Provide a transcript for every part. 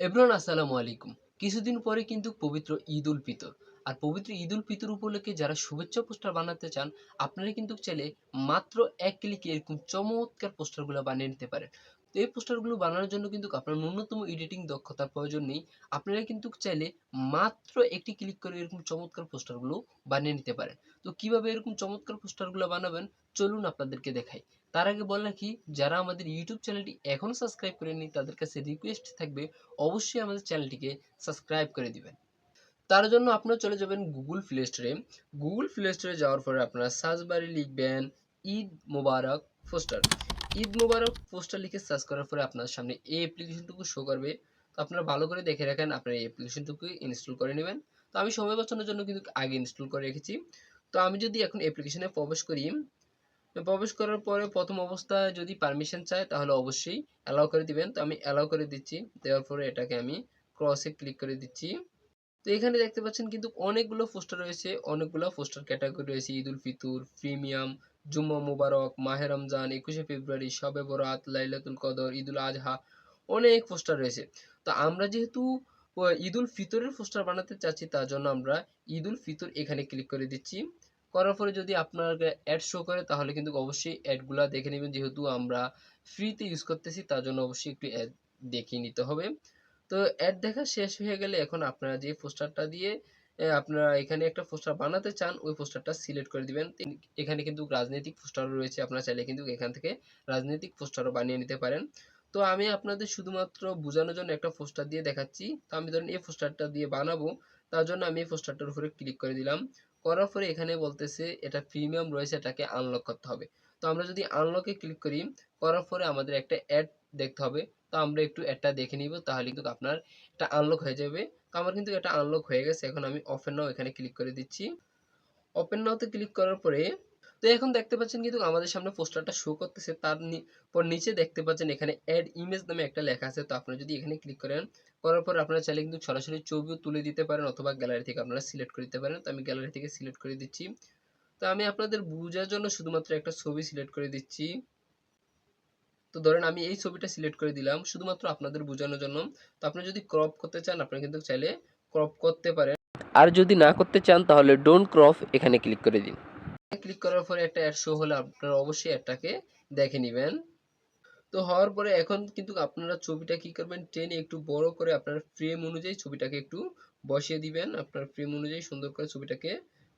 Everyone আসসালামু আলাইকুম। কিছুদিন পরে কিন্তু পবিত্র ঈদ উল ফিতর। আর পবিত্র ঈদ উল ফিতর উপলক্ষে যারা শুভেচ্ছা পোস্টার বানাতে চান আপনারা কিন্তু চাইলে মাত্র এক ক্লিকে এরকম চমৎকার পোস্টারগুলো বানিয়ে নিতে পারেন। তো এই পোস্টারগুলো বানানোর জন্য কিন্তু আপনার ন্যূনতম এডিটিং দক্ষতার প্রয়োজন নেই। আপনারা কিন্তু চাইলে মাত্র একটি ক্লিক করে এরকম চমৎকার পোস্টারগুলো বানিয়ে নিতে পারেন। তো কীভাবে এরকম চমৎকার পোস্টারগুলো বানাবেন? চলুন আপনাদেরকে দেখাই। তার আগে বলে রাখি, যারা আমাদের ইউটিউব চ্যানেলটি এখনও সাবস্ক্রাইব করেনি তাদের কাছে রিকোয়েস্ট থাকবে, অবশ্যই আমাদের চ্যানেলটিকে সাবস্ক্রাইব করে দিবেন। তার জন্য আপনারা চলে যাবেন গুগল প্লে স্টোরে গুগল প্লে স্টোরে যাওয়ার পরে আপনারা সার্চ বারে লিখবেন ঈদ মোবারক পোস্টার ঈদ মোবারক পোস্টার লিখে সার্চ করার পরে আপনার সামনে এই অ্যাপ্লিকেশনটুকু শো করবে। তো আপনারা ভালো করে দেখে রাখেন, আপনারা এই অ্যাপ্লিকেশনটুকু ইনস্টল করে নেবেন। তো আমি সময় বাঁচানোর জন্য কিন্তু আগে ইনস্টল করে রেখেছি। তো আমি যদি এখন অ্যাপ্লিকেশনে প্রবেশ করি প্রবেশ করার পরে প্রথম অবস্থায় যদি পারমিশন চায়, তাহলে অবশ্যই অ্যালাউ করে দিবেন। তো আমি অ্যালাউ করে দিচ্ছি, দেওয়ার পরে এটাকে আমি ক্রসে ক্লিক করে দিচ্ছি। তো এখানে দেখতে পাচ্ছেন কিন্তু অনেকগুলো পোস্টার রয়েছে, অনেকগুলো পোস্টার ক্যাটাগরি রয়েছে, ঈদ উল ফিতুর প্রিমিয়াম জুম্মা মুবারক, মাহে রমজান, একুশে ফেব্রুয়ারি শবে বরাত লাইলাতুল কদর, ঈদুল আজহা অনেক পোস্টার রয়েছে। তো আমরা যেহেতু ঈদুল ফিতরের পোস্টার বানাতে চাচ্ছি, তার জন্য আমরা ঈদুল ফিতর এখানে ক্লিক করে দিচ্ছি। করার পরে যদি আপনার অ্যাড শো করে, তাহলে কিন্তু অবশ্যই অ্যাডগুলো দেখে নেবেন। যেহেতু আমরা ফ্রিতে ইউজ করতেছি, তার জন্য অবশ্যই একটু অ্যাড দেখিয়ে নিতে হবে। তো অ্যাড দেখা শেষ হয়ে গেলে এখন আপনারা যে পোস্টারটা দিয়ে আপনারা এখানে একটা পোস্টার বানাতে চান, ওই পোস্টারটা সিলেক্ট করে দিবেন। এখানে কিন্তু রাজনৈতিক পোস্টারও রয়েছে, আপনারা চাইলে কিন্তু এখান থেকে রাজনৈতিক পোস্টারও বানিয়ে নিতে পারেন। তো আমি আপনাদের শুধুমাত্র বোঝানোর জন্য একটা পোস্টার দিয়ে দেখাচ্ছি। তো আমি ধরেন এই পোস্টারটা দিয়ে বানাবো, তার জন্য আমি এই পোস্টারটার উপরে ক্লিক করে দিলাম। করার পরে এখানে বলতেছে, এটা প্রিমিয়াম রয়েছে, এটাকে আনলক করতে হবে। তো আমরা যদি আনলকে ক্লিক করি, করার পরে আমাদের একটা অ্যাড দেখতে হবে। তো আমরা একটু অ্যাডটা দেখে নিব, তাহলে কিন্তু আপনার এটা আনলক হয়ে যাবে। আমার কিন্তু এটা আনলক হয়ে গেছে, এখন আমি ওপেন নাও এখানে ক্লিক করে দিচ্ছি। ওপেন নাওতে ক্লিক করার পরে, তো এখন দেখতে পাচ্ছেন কিন্তু আমাদের সামনে পোস্টারটা শো করতেছে, তার পর নিচে দেখতে পাচ্ছেন এখানে অ্যাড ইমেজ নামে একটা লেখা আছে, তো আপনারা যদি এখানে ক্লিক করেন, করার পর আপনারা চাইলে কিন্তু সরাসরি ছবিও তুলে দিতে পারেন অথবা গ্যালারি থেকে আপনারা সিলেক্ট করে দিতে পারেন। তো আমি গ্যালারি থেকে সিলেক্ট করে দিচ্ছি। তো আমি আপনাদের বোঝার জন্য শুধুমাত্র একটা ছবি সিলেক্ট করে দিচ্ছি। তো ধরেন আমি এই ছবিটা সিলেক্ট করে দিলাম শুধুমাত্র আপনাদের বোঝানোর জন্য। তো আপনি যদি ক্রপ করতে চান, আপনি কিন্তু চাইলে ক্রপ করতে পারেন। আর যদি না করতে চান, তাহলে ডোন্ট ক্রপ এখানে ক্লিক করে দিন। ক্লিক করার পরে একটা অ্যাড শো হলে আপনারা অবশ্যই অ্যাডটাকে দেখে নেবেন। তো হওয়ার পরে এখন কিন্তু আপনারা ছবিটা কি করবেন, টেনে একটু বড় করে আপনার ফ্রেম অনুযায়ী ছবিটাকে একটু বসিয়ে দিবেন। আপনার ফ্রেম অনুযায়ী সুন্দর করে ছবিটাকে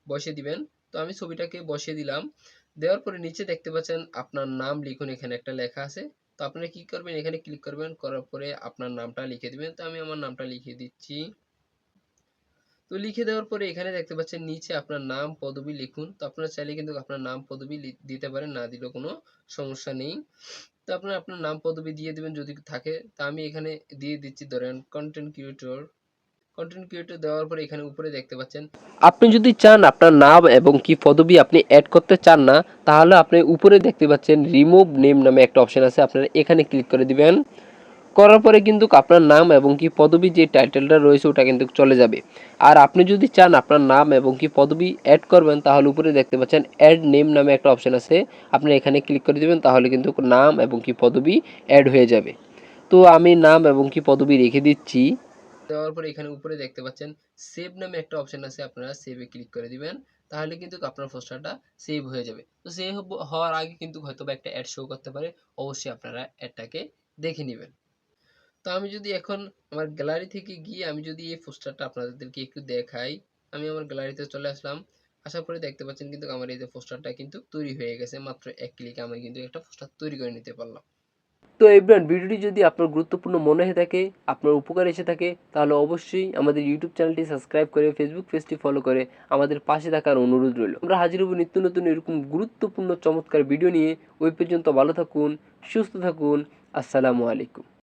বসিয়ে দিবেন। তো আমি ছবিটাকে বসিয়ে দিলাম। দেওয়ার পরে নিচে দেখতে পাচ্ছেন আপনার নাম লিখুন, এখানে একটা লেখা আছে। তো আপনারা কি করবেন? এখানে ক্লিক করবেন, করার পরে আপনার নামটা লিখে দিবেন। তো আমি আমার নামটা লিখে দিচ্ছি। তো লিখে দেওয়ার পরে এখানে দেখতে পাচ্ছেন নিচে আপনার নাম, পদবি লিখুন। তো আপনারা চাইলে কিন্তু আপনার নাম, পদবি দিতে পারেন, না দিলেও কোনো সমস্যা নেই। তো আপনারা আপনার নাম, পদবি দিয়ে দিবেন যদি থাকে। তা আমি এখানে দিয়ে দিচ্ছি, ধরেন কন্টেন্ট ক্রিয়েটর কন্টেন্ট ক্রিয়েটর দেওয়ার পরে এখানে উপরে দেখতে পাচ্ছেন। আপনি যদি চান আপনার নাম এবং কি পদবি আপনি অ্যাড করতে চান না, তাহলে আপনি উপরে দেখতে পাচ্ছেন রিমুভ নেম নামে একটা অপশন আছে, আপনারা এখানে ক্লিক করে দিবেন। করার পরে কিন্তু আপনার নাম এবং কি পদবি যে টাইটেলটা রয়েছে, ওটা কিন্তু চলে যাবে। আর আপনি যদি চান আপনার নাম এবং কি পদবি অ্যাড করবেন, তাহলে উপরে দেখতে পাচ্ছেন অ্যাড নেম নামে একটা অপশন আছে। আপনি এখানে ক্লিক করে দেবেন, তাহলে কিন্তু নাম এবং কি পদবি অ্যাড হয়ে যাবে। তো আমি নাম এবং কি পদবি রেখে দিচ্ছি। দেওয়ার পরে এখানে উপরে দেখতে পাচ্ছেন সেভ নামে একটা অপশন আছে, আপনারা সেভে ক্লিক করে দিবেন। তাহলে কিন্তু আপনার পোস্টারটা সেভ হয়ে যাবে। তো সেভ হওয়ার আগে কিন্তু হয়তো বা একটা অ্যাড শো করতে পারে, অবশ্যই আপনারা অ্যাডটাকে দেখে নেবেন। তো আমি যদি এখন আমার গ্যালারি থেকে গিয়ে আমি যদি এই পোস্টারটা আপনাদেরকে একটু দেখাই, আমি আমার গ্যালারিতে চলে আসলাম। আশা করি দেখতে পাচ্ছেন কিন্তু আমার এই যে পোস্টারটা কিন্তু তৈরি হয়ে গেছে, মাত্র এক ক্লিকে আমি কিন্তু একটা পোস্টার তৈরি করে নিতে পারলাম। তো এভরিওয়ান ভিডিওটি যদি আপনার গুরুত্বপূর্ণ মনে হয়ে থাকে, আপনার উপকার এসে থাকে, তাহলে অবশ্যই আমাদের ইউটিউব চ্যানেলটি সাবস্ক্রাইব করে ফেসবুক পেজটি ফলো করে আমাদের পাশে থাকার অনুরোধ রইল। আমরা হাজির হব নিত্য নতুন এরকম গুরুত্বপূর্ণ, চমৎকার ভিডিও নিয়ে। ওই পর্যন্ত ভালো থাকুন, সুস্থ থাকুন। আসসালামু আলাইকুম।